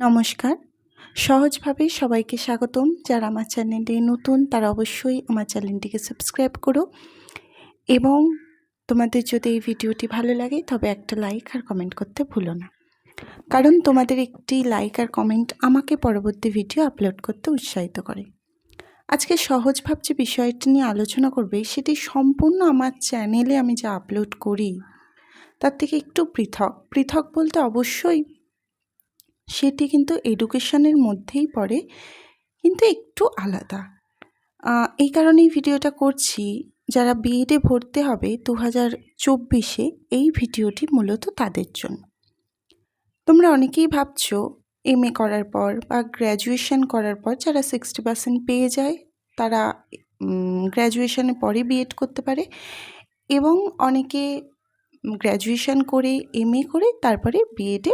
নমস্কার। সহজভাবে সবাইকে স্বাগতম। যারা আমার চ্যানেলে নতুন, তারা অবশ্যই আমার চ্যানেলটিকে সাবস্ক্রাইব করো। এবং তোমাদের যদি এই ভিডিওটি ভালো লাগে, তবে একটা লাইক আর কমেন্ট করতে ভুলো না। কারণ তোমাদের একটি লাইক আর কমেন্ট আমাকে পরবর্তী ভিডিও আপলোড করতে উৎসাহিত করে। আজকে সহজভাব যে বিষয়টি নিয়ে আলোচনা করবে। সেটি সম্পূর্ণ আমার চ্যানেলে আমি যা আপলোড করি, তার থেকে একটু পৃথক। পৃথক বলতে অবশ্যই সেটি কিন্তু এডুকেশনের মধ্যেই পড়ে, কিন্তু একটু আলাদা। এই কারণেই ভিডিওটা করছি। যারা বিএডে ভর্তি হবে দু হাজার চব্বিশে এই ভিডিওটি মূলত তাদের জন্য। তোমরা অনেকেই ভাবছ এম এ করার পর বা গ্র্যাজুয়েশন করার পর যারা সিক্সটি পার্সেন্ট পেয়ে যায়, তারা গ্র্যাজুয়েশনের পরে বিএড করতে পারে এবং অনেকে গ্র্যাজুয়েশন করে এম এ করে তারপরে বিএডে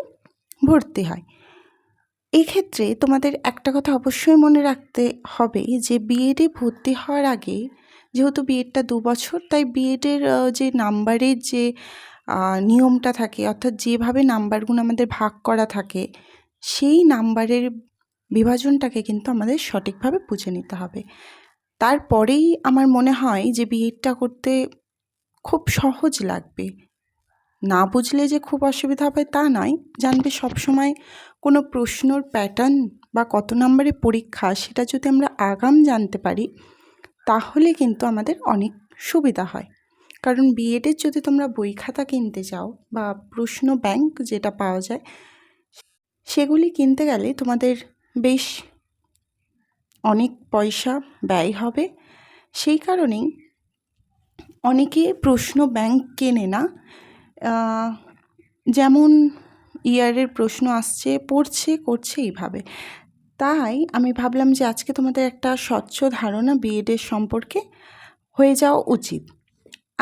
ভর্তি হয়। এক্ষেত্রে তোমাদের একটা কথা অবশ্যই মনে রাখতে হবে যে বিএডে ভর্তি হওয়ার আগে, যেহেতু বিএডটা দু বছর, তাই বিএডের যে নাম্বারের যে নিয়মটা থাকে, অর্থাৎ যেভাবে নাম্বারগুলো আমাদের ভাগ করা থাকে, সেই নাম্বারের বিভাজনটাকে কিন্তু আমাদের সঠিকভাবে বুঝে নিতে হবে। তারপরেই আমার মনে হয় যে বিএডটা করতে খুব সহজ লাগবে। না বুঝলে যে খুব অসুবিধা হবে তা নয়, জানবে সবসময় কোনো প্রশ্নর প্যাটার্ন বা কত নম্বরে পরীক্ষা সেটা যদি আমরা আগাম জানতে পারি, তাহলে কিন্তু আমাদের অনেক সুবিধা হয়। কারণ বিএডের যদি তোমরা বই খাতা কিনতে যাও বা প্রশ্ন ব্যাংক যেটা পাওয়া যায়, সেগুলি কিনতে গেলে তোমাদের বেশ অনেক পয়সা ব্যয় হবে। সেই কারণেই অনেকে প্রশ্ন ব্যাংক কেনে না। যেমন ইয়ারের প্রশ্ন আসছে, পড়ছে, করছে এইভাবে। তাই আমি ভাবলাম যে আজকে তোমাদের একটা স্বচ্ছ ধারণা বিএডের সম্পর্কে হয়ে যাওয়া উচিত।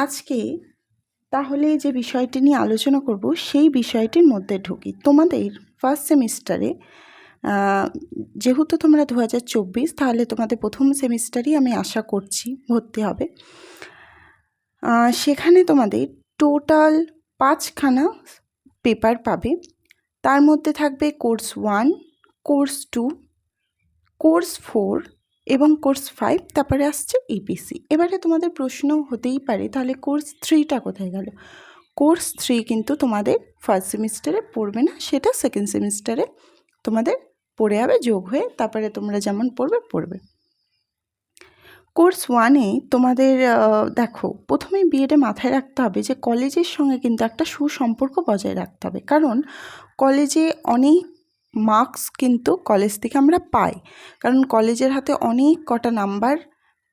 আজকে তাহলে যে বিষয়টি নিয়ে আলোচনা করব, সেই বিষয়টির মধ্যে ঢুকি। তোমাদের ফার্স্ট সেমিস্টারে যেহেতু তোমরা দু হাজার চব্বিশ, তাহলে তোমাদের প্রথম সেমিস্টারই আমি আশা করছি ভর্তি হবে। সেখানে তোমাদের টোটাল পাঁচখানা পেপার পাবে। তার মধ্যে থাকবে course one, course two, course four এবং কোর্স ফাইভ, তারপরে আসছে ইপিসি এবারে তোমাদের প্রশ্ন হতেই পারে, তাহলে কোর্স থ্রিটা কোথায় গেল? কোর্স থ্রি কিন্তু তোমাদের ফার্স্ট সেমিস্টারে পড়বে না, সেটা সেকেন্ড সেমিস্টারে তোমাদের পড়ে যাবে, যোগ হয়ে তারপরে তোমরা যেমন পড়বে পড়বে। কোর্স ওয়ানে তোমাদের দেখো প্রথমেই বিএডে মাথায় রাখতে হবে যে কলেজের সঙ্গে কিন্তু একটা সুসম্পর্ক বজায় রাখতে হবে। কারণ কলেজে অনেক মার্কস কিন্তু কলেজ থেকে আমরা পাই। কারণ কলেজের হাতে অনেক কটা নাম্বার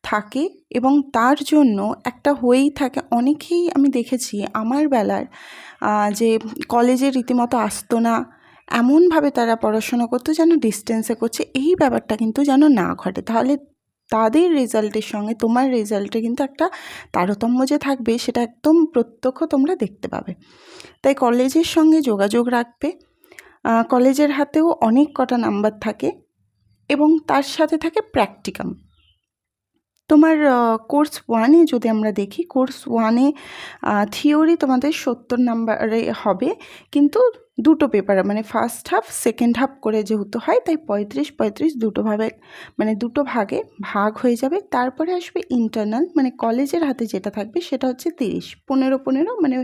থাকে এবং তার জন্য একটা হয়েই থাকে। অনেকেই আমি দেখেছি আমার বেলার যে কলেজে রীতিমতো আসতো না, এমনভাবে তারা পড়াশোনা করতো যেন ডিস্টেন্সে করছে। এই ব্যাপারটা কিন্তু যেন না ঘটে। তাহলে তাদের রেজাল্টের সঙ্গে তোমার রেজাল্টে কিন্তু একটা তারতম্য যে থাকবে, সেটা একদম প্রত্যক্ষ তোমরা দেখতে পাবে। তাই কলেজের সঙ্গে যোগাযোগ রাখবে। কলেজের হাতেও অনেক কটা নাম্বার থাকে এবং তার সাথে থাকে প্র্যাকটিকাম। তোমার কোর্স ওয়ানে যদি আমরা দেখি, কোর্স ওয়ানে থিওরি তোমাদের সত্তর নাম্বারে হবে, কিন্তু দুটো পেপার মানে ফার্স্ট হাফ সেকেন্ড হাফ করে যেহেতু হয়, তাই পঁয়ত্রিশ পঁয়ত্রিশ দুটো ভাবে মানে দুটো ভাগে ভাগ হয়ে যাবে। তারপরে আসবে ইন্টারনাল মানে কলেজের হাতে যেটা থাকবে সেটা হচ্ছে তিরিশ। পনেরো পনেরো মানে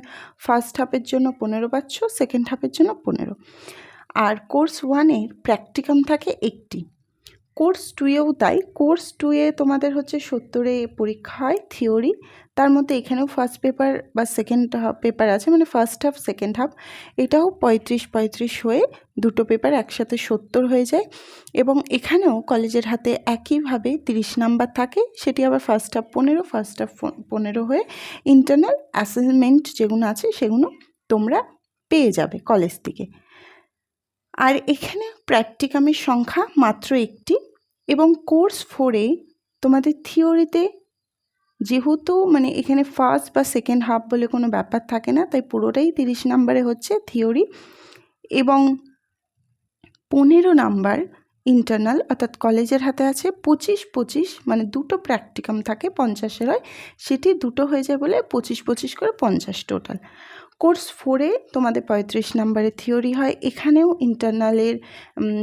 ফার্স্ট হাফের জন্য পনেরো পাচ্ছ সেকেন্ড হাফের জন্য পনেরো। আর কোর্স ওয়ানের প্র্যাকটিকাম থাকে একটি কোর্স টুয়েও তাই। কোর্স টুয়ে তোমাদের হচ্ছে সত্তরে পরীক্ষা হয় থিওরি। তার মধ্যে এখানেও ফার্স্ট পেপার বা সেকেন্ড পেপার আছে মানে ফার্স্ট হাফ সেকেন্ড হাফ এটাও পঁয়ত্রিশ পঁয়ত্রিশ হয়ে দুটো পেপার একসাথে সত্তর হয়ে যায়। এবং এখানেও কলেজের হাতে একইভাবে তিরিশ নাম্বার থাকে। সেটি আবার ফার্স্ট হাফ পনেরো ফার্স্ট হাফ পনেরো হয়ে ইন্টারনাল অ্যাসেসমেন্ট যেগুলো আছে, সেগুলো তোমরা পেয়ে যাবে কলেজ থেকে। আর এখানে প্র্যাকটিকামের সংখ্যা মাত্র একটি এবং কোর্স ফোরে তোমাদের থিওরিতে যেহেতু মানে এখানে ফার্স্ট বা সেকেন্ড হাফ বলে কোনো ব্যাপার থাকে না, তাই পুরোটাই তিরিশ নাম্বারে হচ্ছে থিওরি এবং পনেরো নাম্বার ইন্টারনাল অর্থাৎ কলেজের হাতে আছে পঁচিশ পঁচিশ মানে দুটো প্র্যাকটিকাম থাকে পঞ্চাশের হয়, সেটি দুটো হয়ে যায় বলে পঁচিশ পঁচিশ করে পঞ্চাশ টোটাল কোর্স ফোরে তোমাদের পঁয়ত্রিশ নাম্বারের থিওরি হয়। এখানেও ইন্টারনালের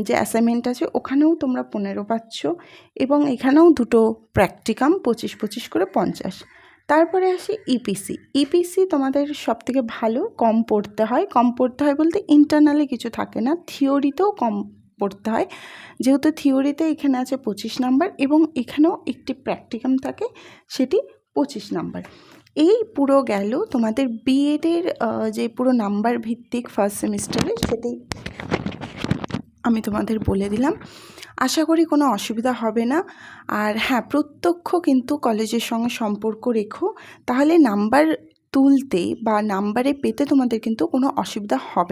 যে অ্যাসাইনমেন্ট আছে, ওখানেও তোমরা পনেরো পাচ্ছ এবং এখানেও দুটো প্র্যাকটিকাম পঁচিশ পঁচিশ করে পঞ্চাশ। তারপরে আসি ইপিসি ইপিসি তোমাদের সব থেকে ভালো, কম পড়তে হয়। কম পড়তে হয় বলতে ইন্টারনালে কিছু থাকে না, থিওরিতেও কম পড়তে হয়। যেহেতু থিওরিতে এখানে আছে পঁচিশ নাম্বার এবং এখানেও একটি প্র্যাকটিকাম থাকে, সেটি পঁচিশ নাম্বার। এই পুরো গেল। তোমাদের বিএডের যে পুরো নাম্বার ভিত্তিক ফার্স্ট সেমিস্টারে সেটাই আমি তোমাদের বলে দিলাম। আশা করি কোনো অসুবিধা হবে না। আর হ্যাঁ প্রত্যক্ষ কিন্তু কলেজের সঙ্গে সম্পর্ক রেখো। তাহলে নাম্বার তুলতে বা নাম্বারে পেতে তোমাদের কিন্তু কোনো অসুবিধা হবে